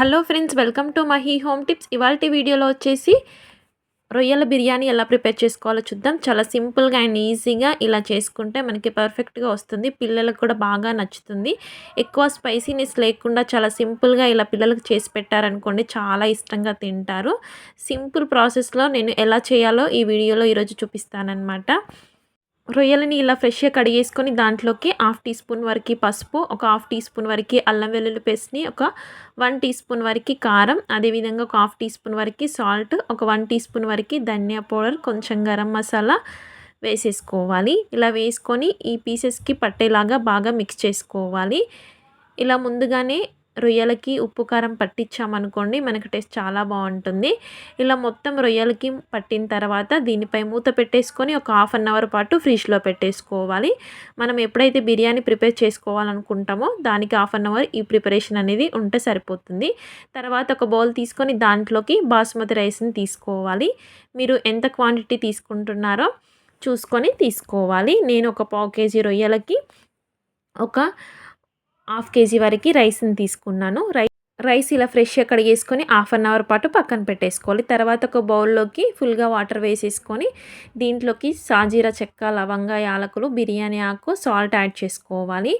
Hello friends welcome to Mahi home tips. ఇవాళ వీడియోలో వచ్చేసి రొయ్యల బిర్యానీ ఎలా ప్రిపేర్ చేసుకోవాలో చూద్దాం. చాలా సింపుల్గా అండ్ ఈజీగా ఇలా చేసుకుంటే మనకి పర్ఫెక్ట్గా వస్తుంది. పిల్లలకు కూడా బాగా నచ్చుతుంది. ఎక్కువ స్పైసీనెస్ లేకుండా చాలా సింపుల్గా ఇలా పిల్లలకు చేసి పెట్టారనుకోండి చాలా ఇష్టంగా తింటారు. సింపుల్ ప్రాసెస్లో నేను ఎలా చేయాలో ఈ వీడియోలో ఈరోజు చూపిస్తానమాట రొయ్యలని ఇలా ఫ్రెష్గా కడిగేసుకొని దాంట్లోకి హాఫ్ టీ స్పూన్ వరకు పసుపు ఒక హాఫ్ టీ స్పూన్ వరకు అల్లం వెల్లుల్లి పేస్ట్ని ఒక వన్ టీ స్పూన్ వరకు కారం అదేవిధంగా ఒక హాఫ్ టీ స్పూన్ వరకు సాల్ట్ ఒక వన్ టీ స్పూన్ వరకు ధనియా పౌడర్ కొంచెం గరం మసాలా వేసేసుకోవాలి. ఇలా వేసుకొని ఈ పీసెస్కి పట్టేలాగా బాగా మిక్స్ చేసుకోవాలి. ఇలా ముందుగానే రొయ్యలకి ఉప్పు కారం పట్టించామనుకోండి మనకి టేస్ట్ చాలా బాగుంటుంది. ఇలా మొత్తం రొయ్యలకి పట్టిన తర్వాత దీనిపై మూత పెట్టేసుకొని ఒక హాఫ్ అన్ అవర్ పాటు ఫ్రిడ్జ్లో పెట్టేసుకోవాలి. మనం ఎప్పుడైతే బిర్యానీ ప్రిపేర్ చేసుకోవాలనుకుంటామో దానికి హాఫ్ అన్ అవర్ ఈ ప్రిపరేషన్ అనేది ఉంటే సరిపోతుంది. తర్వాత ఒక బౌల్ తీసుకొని దాంట్లోకి బాస్మతి రైస్ని తీసుకోవాలి. మీరు ఎంత క్వాంటిటీ తీసుకుంటున్నారో చూసుకొని తీసుకోవాలి. నేను ఒక పావు కేజీ రొయ్యలకి ఒక హాఫ్ కేజీ వరకు రైస్ని తీసుకున్నాను. రై రైస్ ఇలా ఫ్రెష్గా కడిగేసుకొని హాఫ్ అన్ అవర్ పాటు పక్కన పెట్టేసుకోవాలి. తర్వాత ఒక బౌల్లోకి ఫుల్గా వాటర్ వేసేసుకొని దీంట్లోకి సాజీరా చెక్క లవంగ యాలకులు బిర్యానీ ఆకు సాల్ట్ యాడ్ చేసుకోవాలి.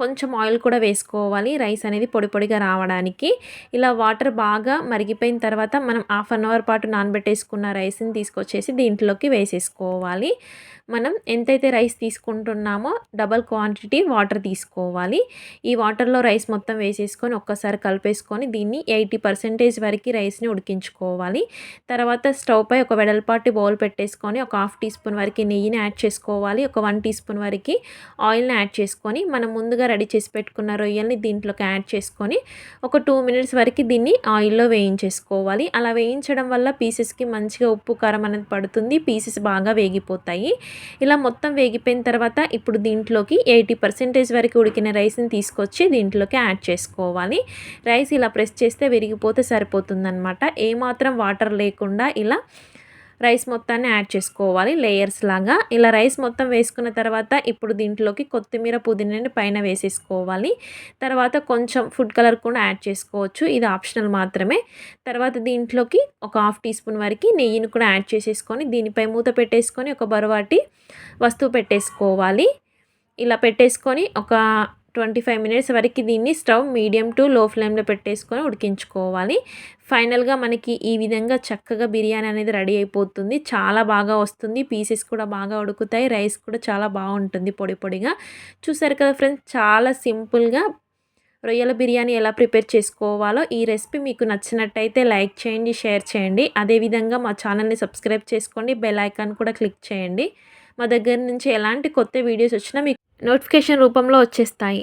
కొంచెం ఆయిల్ కూడా వేసుకోవాలి రైస్ అనేది పొడి పొడిగా రావడానికి. ఇలా వాటర్ బాగా మరిగిపోయిన తర్వాత మనం హాఫ్ అన్ అవర్ పాటు నానబెట్టేసుకున్న రైస్ని తీసుకొచ్చేసి దీంట్లోకి వేసేసుకోవాలి. మనం ఎంతైతే రైస్ తీసుకుంటున్నామో డబల్ క్వాంటిటీ వాటర్ తీసుకోవాలి. ఈ వాటర్లో రైస్ మొత్తం వేసేసుకొని ఒక్కసారి కలిపేసుకొని దీన్ని ఎయిటీ పర్సెంటేజ్ వరకు రైస్ని ఉడికించుకోవాలి. తర్వాత స్టవ్ పై ఒక వెడల్పాటి బౌల్ పెట్టేసుకొని ఒక హాఫ్ టీ స్పూన్ వరకు నెయ్యిని యాడ్ చేసుకోవాలి. ఒక వన్ టీ స్పూన్ వరకు ఆయిల్ని యాడ్ చేసుకొని మనం ముందుగా రెడీ చేసి పెట్టుకున్న రొయ్యల్ని దీంట్లోకి యాడ్ చేసుకొని ఒక టూ మినిట్స్ వరకు దీన్ని ఆయిల్లో వేయించేసుకోవాలి. అలా వేయించడం వల్ల పీసెస్కి మంచిగా ఉప్పు కారం అనేది పడుతుంది. పీసెస్ బాగా వేగిపోతాయి. ఇలా మొత్తం వేగిపోయిన తర్వాత ఇప్పుడు దీంట్లోకి ఎయిటీ పర్సెంటేజ్ వరకు ఉడికిన రైస్ని తీసుకొచ్చి దీంట్లోకి యాడ్ చేసుకోవాలి. రైస్ ఇలా ప్రెస్ చేస్తే విరిగిపోతే సరిపోతుందన్నమాట. ఏమాత్రం వాటర్ లేకుండా ఇలా రైస్ మొత్తాన్ని యాడ్ చేసుకోవాలి లేయర్స్ లాగా. ఇలా రైస్ మొత్తం వేసుకున్న తర్వాత ఇప్పుడు దీంట్లోకి కొత్తిమీర పుదీనాని పైన వేసేసుకోవాలి. తర్వాత కొంచెం ఫుడ్ కలర్ కూడా యాడ్ చేసుకోవచ్చు ఇది ఆప్షనల్ మాత్రమే. తర్వాత దీంట్లోకి ఒక హాఫ్ టీ స్పూన్ వరకు నెయ్యిని కూడా యాడ్ చేసేసుకొని దీనిపై మూత పెట్టేసుకొని ఒక బరువాటి వస్తువు పెట్టేసుకోవాలి. ఇలా పెట్టేసుకొని ఒక ట్వంటీ ఫైవ్ మినిట్స్ వరకు దీన్ని స్టవ్ మీడియం టు లో ఫ్లేమ్లో పెట్టేసుకొని ఉడికించుకోవాలి. ఫైనల్గా మనకి ఈ విధంగా చక్కగా బిర్యానీ అనేది రెడీ అయిపోతుంది. చాలా బాగా వస్తుంది. పీసెస్ కూడా బాగా ఉడుకుతాయి. రైస్ కూడా చాలా బాగుంటుంది పొడి పొడిగా. చూసారు కదా ఫ్రెండ్స్ చాలా సింపుల్గా రొయ్యల బిర్యానీ ఎలా ప్రిపేర్ చేసుకోవాలో ఈ రెసిపీ మీకు నచ్చినట్టయితే లైక్ చేయండి షేర్ చేయండి. అదేవిధంగా మా ఛానల్ని సబ్స్క్రైబ్ చేసుకోండి. బెల్ ఐకాన్ కూడా క్లిక్ చేయండి. మా దగ్గర నుంచి ఎలాంటి కొత్త వీడియోస్ వచ్చినా మీకు నోటిఫికేషన్ రూపంలో వచ్చేస్తాయి.